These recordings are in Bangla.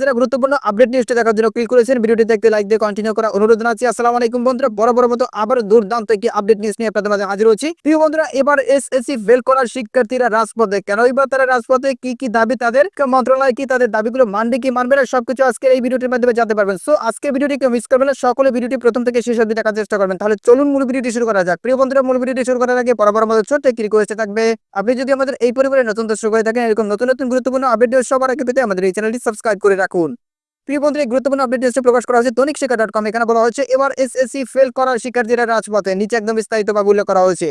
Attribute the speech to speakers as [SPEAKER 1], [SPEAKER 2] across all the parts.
[SPEAKER 1] যারা গুরুত্বপূর্ণ আপডেট নিউজটা দেখার জন্য ক্লিক করেছেন লাইক দিয়ে কন্টিনিউ করা অনুরোধ আলাইকুম বন্ধুরা বড় বড় মতো আবার দুর্দান্ত একটি আপডেট নিউজ নিয়ে আপনাদের মাঝে হাজির হচ্ছি। প্রিয় বন্ধুরা, এবার এসএসসি ফেল করার শিক্ষার্থীরা রাজপথে কেন এবার তারা রাজপথে? কি কি দাবি তাদের? মন্ত্রণালয় কি তাদের দাবিগুলো মানবে, কি মানবে না? সবকিছু আজকে এই ভিডিওটির মাধ্যমে জানতে পারবেন। সো আজকে ভিডিওটি কেউ মিস করবেন সকলে ভিডিওটি প্রথম থেকে শেষ অবধি দেখার চেষ্টা করবেন। তাহলে চলুন মূল ভিডিওটি শুরু করা যাক। প্রিয় বন্ধুরা, মূল ভিডিওটি শুরু করার আগে বরাবর আমাদের ছোট্ট একটি রিকোয়েস্ট থাকবে, আপনি যদি আমাদের এই পরিবারে নতুন দর্শক হয়ে থাকেন, এরকম নতুন নতুন গুরুত্বপূর্ণ আপডেট সবার আগে পেতে আমাদের এই চ্যানেলটি সাবস্ক্রাইব করে রাখুন। প্রিয় বন্ধুরা গুরুত্বপূর্ণ আপডেট নিউজে প্রকাশ করা হয়েছে দৈনিক শিক্ষা ডট কম এখানে বলা হচ্ছে এবার এসএসসি ফেল করার শিক্ষার্থীরা রাজপথে। নিচে একদম বিস্তারিত ভাবে উল্লেখ করা হয়েছে।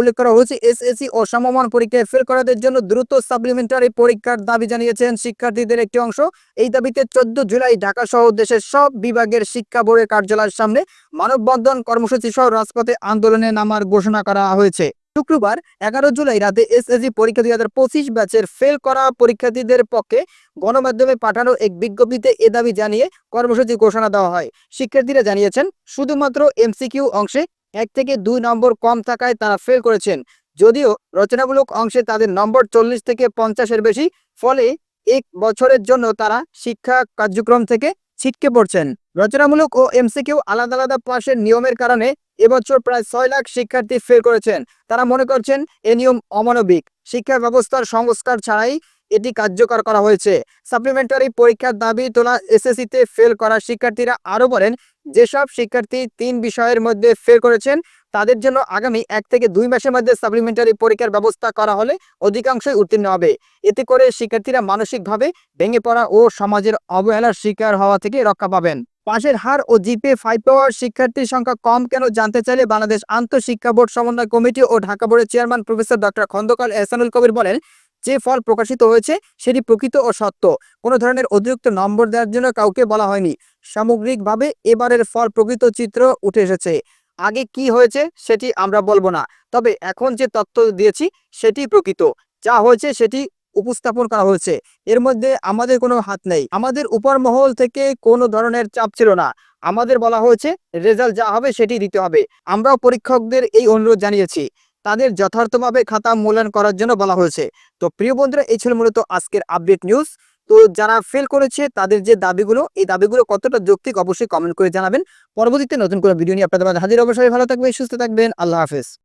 [SPEAKER 1] উল্লেখ করা হয়েছে এসএসসি ও সমমান পরীক্ষায় ফেল করাদের জন্য দ্রুত সাপ্লিমেন্টারি পরীক্ষার দাবি জানিয়েছেন শিক্ষার্থীদের একটি অংশ। এই দাবিতে চোদ্দ জুলাই ঢাকা সহ দেশের সব বিভাগের শিক্ষা বোর্ডের কার্যালয়ের সামনে মানববন্ধন কর্মসূচি সহ রাজপথে আন্দোলনে নামার ঘোষণা করা হয়েছে। শুক্রবার এগারো জুলাই রাতে এসএসসি পরীক্ষা দুই হাজার পঁচিশ ব্যাচের ফেল করা পরীক্ষার্থীদের পক্ষে গণমাধ্যমে পাঠানো এক বিজ্ঞপ্তিতে এ দাবি জানিয়ে কর্মসূচি ঘোষণা দেওয়া হয়। শিক্ষার্থীরা জানিয়েছেন, শুধুমাত্র এমসিকিউ অংশে এক থেকে দুই নম্বর কম থাকায় তারা ফেল করেছেন। যদিও রচনামূলক অংশে তাদের নম্বর চল্লিশ থেকে পঞ্চাশের বেশি, ফলে এক বছরের জন্য তারা শিক্ষা কার্যক্রম থেকে ছিটকে পড়ছেন। রচনামূলক ও এমসিকিউ আলাদা আলাদা পাশের নিয়মের কারণে এবছর প্রায় ছয় লাখ শিক্ষার্থী ফেল করেছেন। তারা মনে করছেন এ নিয়ম অমানবিক। শিক্ষা ব্যবস্থার সংস্কার ছাড়াই এটি কার্যকর করা হয়েছে। সাপ্লিমেন্টারি পরীক্ষার দাবি তোলা এসএসসিতে ফেল করা শিক্ষার্থীরা আরও বলেন, যেসব শিক্ষার্থী তিন বিষয়ের মধ্যে ফেল করেছেন, তাদের জন্য আগামী এক থেকে দুই মাসের মধ্যে সাপ্লিমেন্টারি পরীক্ষার ব্যবস্থা করা হলে অধিকাংশই উত্তীর্ণ হবে। এতে করে শিক্ষার্থীরা মানসিকভাবে ভেঙে পড়া ও সমাজের অবহেলার শিকার হওয়া থেকে রক্ষা পাবেন। পাশের হার ও জিপে ফাইভ পাওয়ার শিক্ষার্থীর সংখ্যা কম কেন জানতে চাইলে বাংলাদেশ আন্তঃশিক্ষা বোর্ড সমন্বয় কমিটি ও ঢাকা বোর্ডের chairman professor doctor Khondokar Ehsanul Kabir বলেন, যে ফল প্রকাশিত হয়েছে সেটি প্রকৃত ও সত্য। কোনো ধরনের অতিরিক্ত নম্বর দেওয়ার জন্য কাউকে বলা হয়নি। সামগ্রিকভাবে এবারের ফল প্রকৃত চিত্র উঠে এসেছে। আগে কি হয়েছে সেটি আমরা বলব না। তবে এখন যে তথ্য দিয়েছি সেটি প্রকৃত। যা হয়েছে সেটি উপস্থাপন করা হয়েছে। এর মধ্যে আমাদের কোনো হাত নেই। আমাদের উপর মহল থেকে কোনো ধরনের চাপ ছিল না। আমাদের বলা হয়েছে, রেজাল্ট যা হবে সেটি দিতে হবে। আমরাও পরীক্ষকদের এই অনুরোধ জানিয়েছি। তাদের যথার্থভাবে খাতা মূল্যায়ন করার জন্য বলা হয়েছে। তো প্রিয় বন্ধুরা, এই ছিল মূলত আজকের আপডেট নিউজ। তো যারা ফেল করেছে, তাদের যে দাবিগুলো, এই দাবিগুলো কতটা যৌক্তিক অবশ্যই কমেন্ট করে জানাবেন। পরবর্তীতে নতুন কোনো ভিডিও নিয়ে আপনাদের হাজির অবশ্যই ভালো থাকবে সুস্থ থাকবেন। আল্লাহ হাফেজ।